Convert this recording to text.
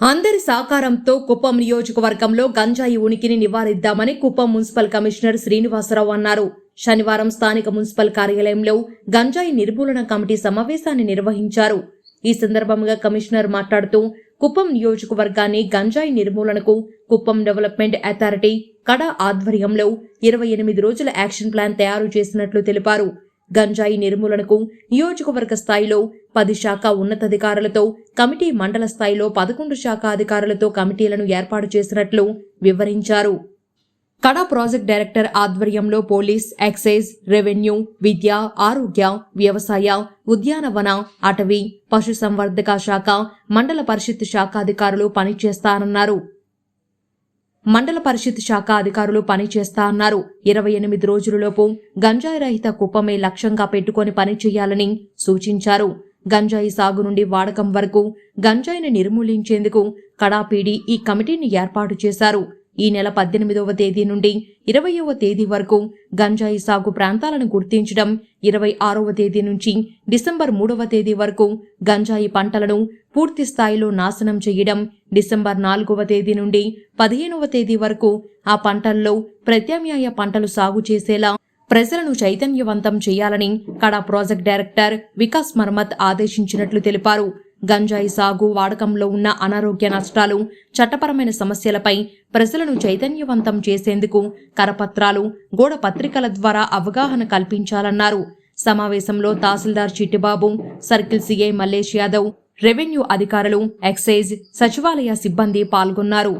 అందరి సహకారంతో కుప్పం నియోజకవర్గంలో గంజాయి ఉనికిని నివారిద్దామని కుప్పం మున్సిపల్ కమిషనర్ శ్రీనివాసరావు అన్నారు. శనివారం స్థానిక మున్సిపల్ కార్యాలయంలో గంజాయి నిర్మూలన కమిటీ సమావేశాన్ని నిర్వహించారు. ఈ సందర్భంగా కమిషనర్ మాట్లాడుతూ కుప్పం నియోజకవర్గాన్ని గంజాయి నిర్మూలనకు కుప్పం డెవలప్మెంట్ అథారిటీ కడ ఆధ్వర్యంలో ఇరవై ఎనిమిది రోజుల యాక్షన్ ప్లాన్ తయారు చేసినట్లు తెలిపారు. గంజాయి నిర్మూలనకు నియోజకవర్గ స్థాయిలో పది శాఖ ఉన్నతాధికారులతో కమిటీ మండల స్థాయిలో పదకొండు శాఖ అధికారులతో కమిటీలను ఏర్పాటు చేసినట్లు వివరించారు. కడ ప్రాజెక్ట్ డైరెక్టర్ ఆధ్వర్యంలో పోలీస్ ఎక్సైజ్ రెవెన్యూ విద్య ఆరోగ్య వ్యవసాయ ఉద్యానవన అటవీ పశుసంవర్ధక శాఖ మండల పరిషత్ శాఖ అధికారులు పనిచేస్తారన్నారు. మండల పరిషత్ శాఖ అధికారులు పనిచేస్తా అన్నారు. ఇరవై ఎనిమిది రోజులలోపు గంజాయి రహిత కుప్పమే లక్ష్యంగా పెట్టుకొని పనిచేయాలని సూచించారు. గంజాయి సాగు నుండి వాడకం వరకు గంజాయిని నిర్మూలించేందుకు కడాపీడి ఈ కమిటీని ఏర్పాటు చేశారు. ఈ నెల పద్దెనిమిదవ తేదీ నుండి ఇరవయవ తేదీ వరకు గంజాయి సాగు ప్రాంతాలను గుర్తించడం ఇరవై ఆరవ తేదీ నుంచి డిసెంబర్ మూడవ తేదీ వరకు గంజాయి పంటలను పూర్తి స్థాయిలో నాశనం చేయడం డిసెంబర్ నాలుగవ తేదీ నుండి పదిహేనవ తేదీ వరకు ఆ పంటల్లో ప్రత్యామ్నాయ పంటలు సాగు చేసేలా ప్రజలను చైతన్యవంతం చేయాలని కడా ప్రాజెక్ట్ డైరెక్టర్ వికాస్ మర్మత్ ఆదేశించినట్లు తెలిపారు. గంజాయి సాగు వాడకంలో ఉన్న అనారోగ్య నష్టాలు చట్టపరమైన సమస్యలపై ప్రజలను చైతన్యవంతం చేసేందుకు కరపత్రాలు గోడ పత్రికల ద్వారా అవగాహన కల్పించాలన్నారు. సమావేశంలో tahsildar Chittibabu circle CI Mallesh Yadav revenue అధికారులు ఎక్సైజ్ సచివాలయ సిబ్బంది పాల్గొన్నారు.